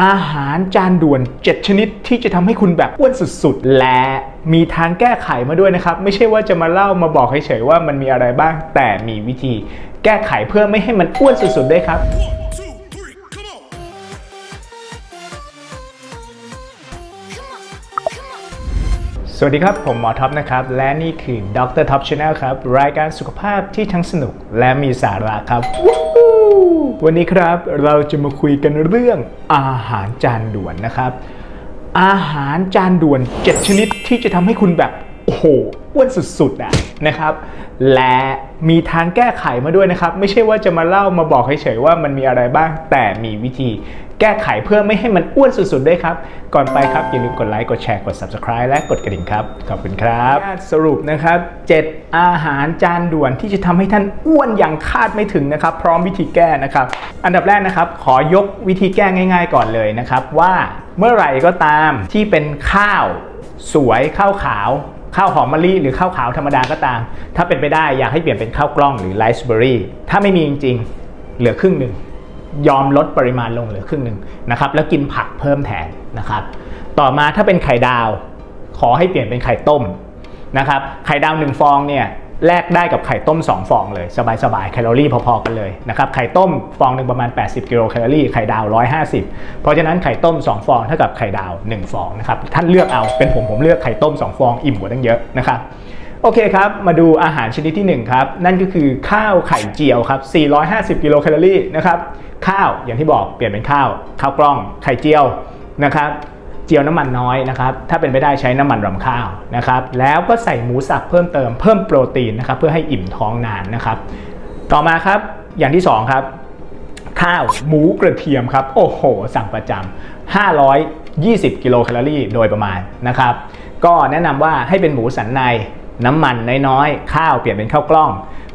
อาหารจานด่วน 7 ชนิดที่จะทำให้คุณแบบอ้วนสุดๆ และมีทางแก้ไขมาด้วยนะครับ ไม่ใช่ว่าจะมาเล่ามาบอกเฉยๆว่ามันมีอะไรบ้าง แต่มีวิธีแก้ไขเพื่อไม่ให้มันอ้วนสุดๆด้วยครับสวัสดีครับ ผมหมอท็อปนะครับ และนี่คือดรท็อปชาแนลครับ รายการสุขภาพที่ทั้งสนุกและมีสาระครับ วันนี้ครับเราจะมาคุยกันเรื่องอาหารจานด่วนนะครับ อาหารจานด่วน 7 ชนิดที่จะทำให้คุณแบบ อ้โหอ้วนสุดๆอะนะครับ และมีทางแก้ไขมาด้วยนะครับ ไม่ใช่ว่าจะมาเล่ามาบอกเฉยๆว่ามันมีอะไรบ้าง แต่มีวิธีแก้ไขเพื่อไม่ให้มันอ้วนสุดๆด้วยครับ ก่อนไปครับ อย่าลืมกดไลค์กดแชร์กด subscribe และกดกระดิ่งครับ ขอบคุณครับสรุปนะครับ 7 อาหารจานด่วนที่จะทำให้ท่านอ้วนอย่างคาดไม่ถึงนะครับ พร้อมวิธีแก้นะครับ อันดับแรกนะครับ ขอยกวิธีแก้ง่าย ๆ ก่อนเลยนะครับ ว่าเมื่อไหร่ก็ตามที่เป็นข้าว สวยข้าวขาว ข้าวหอมมะลิหรือข้าวขาวธรรมดาก็ตาม ถ้าเป็นไปได้อยากให้เปลี่ยนเป็นข้าวกล้องหรือไรซ์เบอร์รี่ถ้าไม่มีจริงๆ เหลือครึ่งหนึ่งยอมลดปริมาณลงเหลือครึ่งหนึ่งนะครับแล้วกินผักเพิ่มแทนนะครับ ต่อมาถ้าเป็นไข่ดาว ขอให้เปลี่ยนเป็นไข่ต้มนะครับไข่ดาวหนึ่งฟองเนี่ย แลกได้กับไข่ต้ม 2 ฟองเลย สบายๆ แคลอรี่พอๆกันเลยนะครับไข่ต้มฟองหนึ่งประมาณ 80 กิโลแคลอรี่ไข่ดาว 150 เพราะฉะนั้นไข่ต้ม 2 ฟองเท่ากับไข่ดาว 1 ฟองนะครับท่านเลือกเอาเป็นผมผมเลือกไข่ต้ม 2 ฟองอิ่มกว่าตั้งเยอะนะครับโอเคครับ มาดูอาหารชนิดที่ 1 ครับ นั่นก็คือข้าวไข่เจียวครับ 450 กิโลแคลอรี่นะครับข้าวอย่างที่บอกเปลี่ยนเป็นข้าว ข้าวกล้องไข่เจียวนะครับ เจียวน้ำมันน้อยนะครับ ถ้าเป็นไปได้ใช้น้ำมันรำข้าวนะครับ แล้วก็ใส่หมูสับเพิ่มเติมเพิ่มโปรตีนนะครับเพื่อให้อิ่มท้องนานนะครับ ต่อมาครับอย่างที่สองครับ ข้าวหมูกระเทียมครับ โอ้โห สั่งประจำ520 กิโลแคลอรี่โดยประมาณนะครับ ก็แนะนำว่าให้เป็นหมูสันในน้ำมันน้อยๆ ข้าวเปลี่ยนเป็นข้าวกล้อง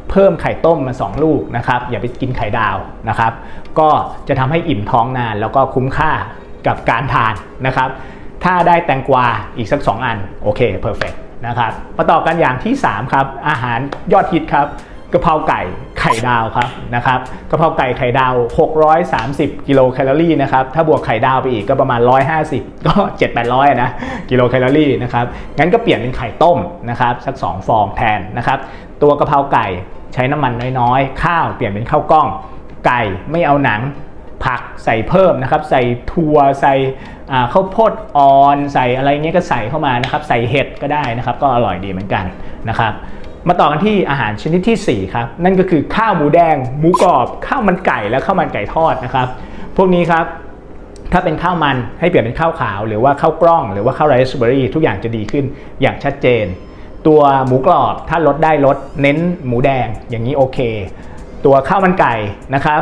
เพิ่มไข่ต้มมา 2 ลูกนะครับ อย่าไปกินไข่ดาวนะครับ ก็จะทำให้อิ่มท้องนานแล้วก็คุ้มค่า กับการทานนะครับ ถ้าได้แตงกวาอีกสัก 2 อัน โอเคเพอร์เฟกนะครับมาต่อกันอย่างที่ 3 ครับ อาหารยอดฮิตครับกะเพราไก่ไข่ดาวครับนะครับกะเพราไก่ไข่ดาว 630 กิโลแคลอรี่นะครับถ้าบวกไข่ดาวไปอีกก็ประมาณ 150 ก็ 7-800นะกิโลแคลอรี่นะครับงั้นก็เปลี่ยนเป็นไข่ต้มนะครับสัก 2 ฟองแทนนะครับตัวกะเพราไก่ใช้น้ำมันน้อยๆ ข้าวเปลี่ยนเป็นข้าวกล้อง ไก่ไม่เอาหนัง ผักใส่เพิ่มนะครับใส่ถั่วใส่ข้าวโพดอ่อน ใส่อะไรเงี้ยก็ใส่เข้ามานะครับใส่เห็ดก็ได้นะครับก็อร่อยดีเหมือนกันนะครับมาต่อกันที่อาหารชนิดทีสี่ 4 ครับ นั่นก็คือข้าวหมูแดง หมูกรอบ ข้าวมันไก่และข้าวมันไก่ทอดนะครับ พวกนี้ครับ ถ้าเป็นข้าวมันให้เปลี่ยนเป็นข้าวขาว หรือว่าข้าวกล้อง หรือว่าข้าวไรซ์เบอร์รี่ทุกอย่างจะดีขึ้นอย่างชัดเจน ตัวหมูกรอบถ้าลดได้ลดเน้นหมูแดงอย่างนี้โอเค ตัวข้าวมันไก่นะครับ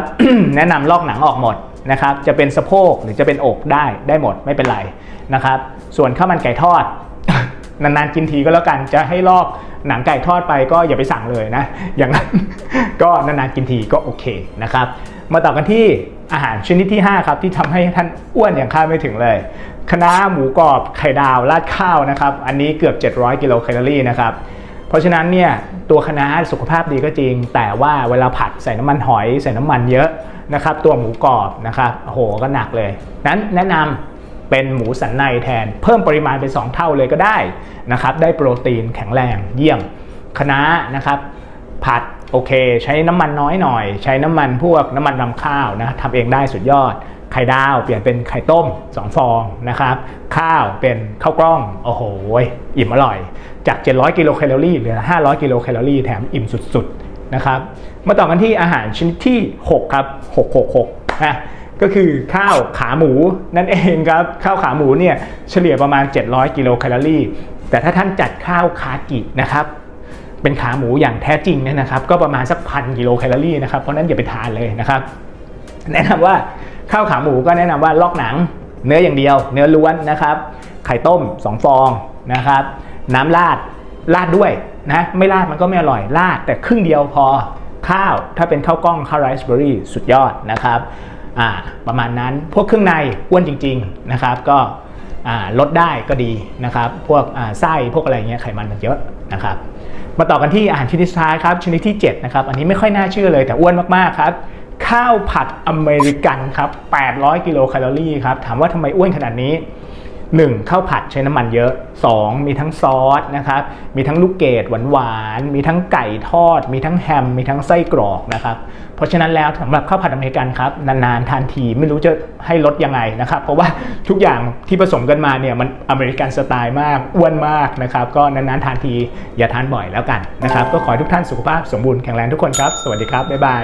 แนะนำลอกหนังออกหมดนะครับ จะเป็นสะโพกหรือจะเป็นอกได้ได้หมดไม่เป็นไรนะครับ ส่วนข้าวมันไก่ทอดนานๆกินทีก็แล้วกันจะให้ลอกหนังไก่ทอดไปก็อย่าไปสั่งเลยนะ อย่างนั้นก็นานๆกินทีก็โอเคนะครับ มาต่อกันที่อาหารชนิดที่ 5 ครับ ที่ทำให้ท่านอ้วนอย่างคาดไม่ถึงเลยคะน้าหมูกรอบไข่ดาวราดข้าวนะครับ อันนี้เกือบ 700 กิโลแคลอรี่นะครับ เพราะฉะนั้นเนี่ยตัวคะน้าสุขภาพดีก็จริง แต่ว่าเวลาผัดใส่น้ำมันหอยใส่น้ำมันเยอะนะครับ ตัวหมูกรอบนะครับโอ้โหก็หนักเลย นั้นแนะนำเป็นหมูสันในแทน เพิ่มปริมาณเป็น 2 เท่าเลยก็ได้นะครับ ได้โปรตีนแข็งแรงเยี่ยมคะน้านะครับ ผัดโอเค ใช้น้ำมันน้อยหน่อย ใช้น้ำมันพวกน้ำมันรำข้าวนะทำเองได้สุดยอด ไข่ดาวเปลี่ยนเป็นไข่ต้ม 2 ฟองนะครับ ข้าวเป็นข้าวกล้อง โอ้โห อิ่มอร่อย จาก 700 กิโลแคลอรี่เหลือ 500 กิโลแคลอรี่แถมอิ่มสุดๆนะครับมาต่อกันที่อาหารชนิดที่ 6 ครับ 666นะก็คือข้าวขาหมูนั่นเองครับ ข้าวขาหมูเนี่ยเฉลี่ยประมาณ 700 กิโลแคลอรี่ แต่ถ้าท่านจัดข้าวคากินะครับเป็นขาหมูอย่างแท้จริงเนี่ยนะครับ ก็ประมาณสักพันกิโลแคลอรี่นะครับเพราะฉะนั้นอย่าไปทานเลยนะครับ แนะนำว่า ข้าวขาหมูก็แนะนำว่าลอกหนัง เนื้ออย่างเดียว เนื้อล้วนนะครับ ไข่ต้ม 2 ฟองนะครับ น้ำราดราดด้วยนะไม่ราดมันก็ไม่อร่อยราดแต่ครึ่งเดียวพอข้าวถ้าเป็นข้าวกล้องข้าวไรซ์เบอร์รี่สุดยอดนะครับประมาณนั้นพวกเครื่องในอ้วนจริง ๆนะครับ ก็ลดได้ก็ดีนะครับ พวกไส้พวกอะไรเงี้ยไขมันมันเยอะนะครับ มาต่อกันที่อาหารชนิดสุดท้ายครับชนิดที่7นะครับอันนี้ไม่ค่อยน่าเชื่อเลยแต่อ้วนมากๆครับ ข้าวผัดอเมริกันครับ 800 กิโลแคลอรี่ครับ ถามว่าทำไมอ้วนขนาดนี้ 1. ข้าวผัดใช้น้ำมันเยอะ 2. มีทั้งซอสนะครับ มีทั้งลูกเกดหวานๆ มีทั้งไก่ทอด มีทั้งแฮม มีทั้งไส้กรอกนะครับ เพราะฉะนั้นแล้วสำหรับข้าวผัดอเมริกันครับ นานๆ ทานทีไม่รู้จะให้ลดยังไงนะครับ เพราะว่าทุกอย่างที่ผสมกันมาเนี่ยมันอเมริกันสไตล์มาก อ้วนมากนะครับ ก็นานๆ ทานทีอย่าทานบ่อยแล้วกันนะครับ ก็ขอให้ทุกท่านสุขภาพสมบูรณ์แข็งแรงทุกคนครับ สวัสดีครับ บ๊ายบาย